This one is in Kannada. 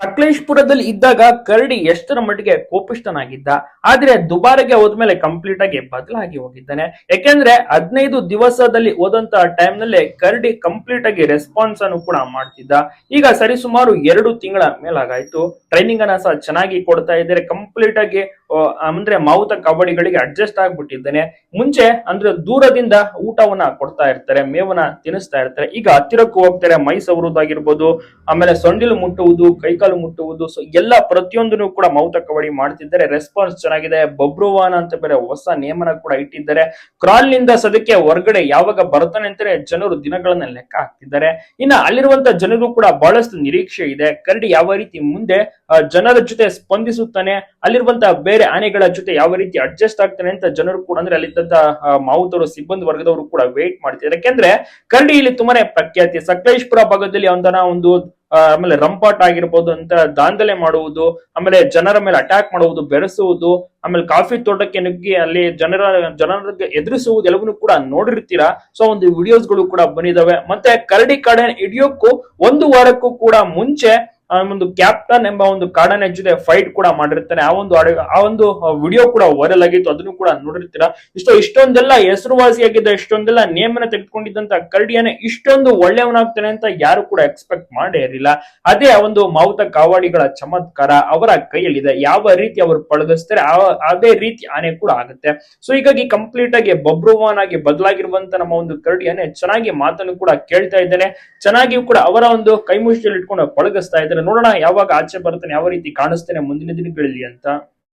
ಸಕಲೇಶ್ಪುರದಲ್ಲಿ ಇದ್ದಾಗ ಕರಡಿ ಎಷ್ಟರ ಮಟ್ಟಿಗೆ ಕೋಪಿಷ್ಟನಾಗಿದ್ದ ಆದ್ರೆ ದುಬಾರಿಗೆ ಹೋದ್ಮೇಲೆ ಕಂಪ್ಲೀಟ್ ಆಗಿ ಬದಲಾಗಿ ಹೋಗಿದ್ದಾನೆ. ಯಾಕೆಂದ್ರೆ ಹದಿನೈದು ದಿವಸದಲ್ಲಿ ಹೋದಂತ ಟೈಮ್ನಲ್ಲಿ ಕರಡಿ ಕಂಪ್ಲೀಟ್ ಆಗಿ ರೆಸ್ಪಾನ್ಸ್ ಅನ್ನು ಕೂಡ ಮಾಡ್ತಿದ್ದ. ಈಗ ಸರಿಸುಮಾರು ಎರಡು ತಿಂಗಳ ಮೇಲಾಗಾಯ್ತು. ಟ್ರೈನಿಂಗ್ ಅನ್ನ ಸಹ ಚೆನ್ನಾಗಿ ಕೊಡ್ತಾ ಇದ್ದಾರೆ. ಕಂಪ್ಲೀಟ್ ಆಗಿ ಅಂದ್ರೆ ಮಾವುತ ಕಬಡ್ಡಿಗಳಿಗೆ ಅಡ್ಜಸ್ಟ್ ಆಗ್ಬಿಟ್ಟಿದ್ದಾನೆ. ಮುಂಚೆ ಅಂದ್ರೆ ದೂರದಿಂದ ಊಟವನ್ನ ಕೊಡ್ತಾ ಇರ್ತಾರೆ ಮೇವನ ತಿನ್ನಿಸ್ತಾ ಇರ್ತಾರೆ. ಈಗ ಹತ್ತಿರಕ್ಕೂ ಹೋಗ್ತಾರೆ ಮೈ ಸವರುವುದಾಗಿರ್ಬೋದು ಆಮೇಲೆ ಸೊಂಡಿಲು ಮುಟ್ಟುವುದು, ಕೈಕಾಲು ಮುಟ್ಟುವುದು, ಸೊ ಎಲ್ಲ ಪ್ರತಿಯೊಂದನ್ನು ಕೂಡ ಮೌತ ಕಬಡ್ಡಿ ಮಾಡ್ತಿದ್ದಾರೆ. ರೆಸ್ಪಾನ್ಸ್ ಚೆನ್ನಾಗಿದೆ. ಬಬ್ರುವಾನ ಅಂತ ಬೇರೆ ಹೊಸ ನೇಮನ ಕೂಡ ಇಟ್ಟಿದ್ದಾರೆ. ಕ್ರಾಲ್ನಿಂದ ಸದಕ್ಕೆ ಹೊರಗಡೆ ಯಾವಾಗ ಬರ್ತಾನೆ ಅಂತಾನೆ ಜನರು ದಿನಗಳನ್ನ ಲೆಕ್ಕ ಹಾಕ್ತಿದ್ದಾರೆ. ಇನ್ನ ಅಲ್ಲಿರುವಂತ ಜನರು ಕೂಡ ಬಹಳಷ್ಟು ನಿರೀಕ್ಷೆ ಇದೆ. ಕರಡಿ ಯಾವ ರೀತಿ ಮುಂದೆ ಜನರ ಜೊತೆ ಸ್ಪಂದಿಸುತ್ತಾನೆ ಅಲ್ಲಿರುವಂತಹ ಬೇರೆ ಆನೆಗಳ ಜೊತೆ ಯಾವ ರೀತಿ ಅಡ್ಜಸ್ಟ್ ಆಗ್ತಾನೆ ಅಂತ ಜನರು ಕೂಡ ಅಂದ್ರೆ ಅಲ್ಲಿ ಇದ್ದ ಮಾವುತರು, ಸಿಬ್ಬಂದಿ ವರ್ಗದವರು ಕೂಡ ವೇಟ್ ಮಾಡ್ತಿದ್ದಾರೆ. ಯಾಕೆಂದ್ರೆ ಕರಡಿ ಇಲ್ಲಿ ತುಂಬಾನೇ ಪ್ರಖ್ಯಾತಿ. ಸಕಲೇಶ್ಪುರ ಭಾಗದಲ್ಲಿ ಒಂದನ ಒಂದು ಆಮೇಲೆ ರಂಪಾಟ್ ಆಗಿರ್ಬೋದು ಅಂತ ದಾಂಧಲೆ ಮಾಡುವುದು, ಆಮೇಲೆ ಜನರ ಮೇಲೆ ಅಟ್ಯಾಕ್ ಮಾಡುವುದು, ಬೆರೆಸುವುದು, ಆಮೇಲೆ ಕಾಫಿ ತೋಟಕ್ಕೆ ನುಗ್ಗಿ ಅಲ್ಲಿ ಜನರ, ಜನರಿಗೆ ಎದುರಿಸುವುದು ಎಲ್ಲವನ್ನೂ ಕೂಡ ನೋಡಿರ್ತೀರಾ? ಸೊ ಒಂದು ವಿಡಿಯೋಸ್ಗಳು ಕೂಡ ಬಂದಿದಾವೆ. ಮತ್ತೆ ಕರಡಿ ಕಾಡನ್ ಹಿಡಿಯೋಕ್ಕೂ ಒಂದು ವಾರಕ್ಕೂ ಕೂಡ ಮುಂಚೆ ಒಂದು ಕ್ಯಾಪ್ಟನ್ ಎಂಬ ಒಂದು ಕಾಡನ ಜೊತೆ ಫೈಟ್ ಕೂಡ ಮಾಡಿರ್ತಾನೆ. ಆ ಒಂದು ಆ ಒಂದು ವಿಡಿಯೋ ಕೂಡ ವೈರಲ್ ಆಗಿತ್ತು. ಅದನ್ನು ಕೂಡ ನೋಡಿರ್ತೀರಾ? ಇಷ್ಟು ಇಷ್ಟೊಂದೆಲ್ಲ ಹೆಸರುವಾಸಿಯಾಗಿದ್ದ, ಇಷ್ಟೊಂದೆಲ್ಲ ನೇಮನ ತೆಗೆದುಕೊಂಡಿದ್ದಂತ ಕರ್ಡಿಯನೇ ಇಷ್ಟೊಂದು ಒಳ್ಳೆಯವನಾಗ್ತಾನೆ ಅಂತ ಯಾರು ಕೂಡ ಎಕ್ಸ್ಪೆಕ್ಟ್ ಮಾಡೇ ಇರಲಿಲ್ಲ. ಅದೇ ಒಂದು ಮಾವುತ ಕಾವಾಡಿಗಳ ಚಮತ್ಕಾರ ಅವರ ಕೈಯಲ್ಲಿದೆ. ಯಾವ ರೀತಿ ಅವರು ಪಳಗಿಸ್ತಾರೆ ಅದೇ ರೀತಿ ಆನೆ ಕೂಡ ಆಗುತ್ತೆ. ಸೊ ಹೀಗಾಗಿ ಕಂಪ್ಲೀಟ್ ಆಗಿ ಬಬ್ರುವಾನ್ ಆಗಿ ಬದಲಾಗಿರುವಂತ ನಮ್ಮ ಒಂದು ಕರ್ಡಿಯನೇ ಚೆನ್ನಾಗಿ ಮಾತನ್ನು ಕೂಡ ಕೇಳ್ತಾ ಇದ್ದಾನೆ. ಚೆನ್ನಾಗಿ ಕೂಡ ಅವರ ಒಂದು ಕೈ ಮುಷ್ಟಿಯಲ್ಲಿ ಇಟ್ಕೊಂಡು ಪಳಗಿಸ್ತಾ ಇದ್ದಾರೆ. ನೋಡೋಣ ಯಾವಾಗ ಆಚೆ ಬರ್ತಾನೆ ಯಾವ ರೀತಿ ಕಾಣಿಸ್ತೇನೆ ಮುಂದಿನ ದಿನಗಳಲ್ಲಿ ಅಂತ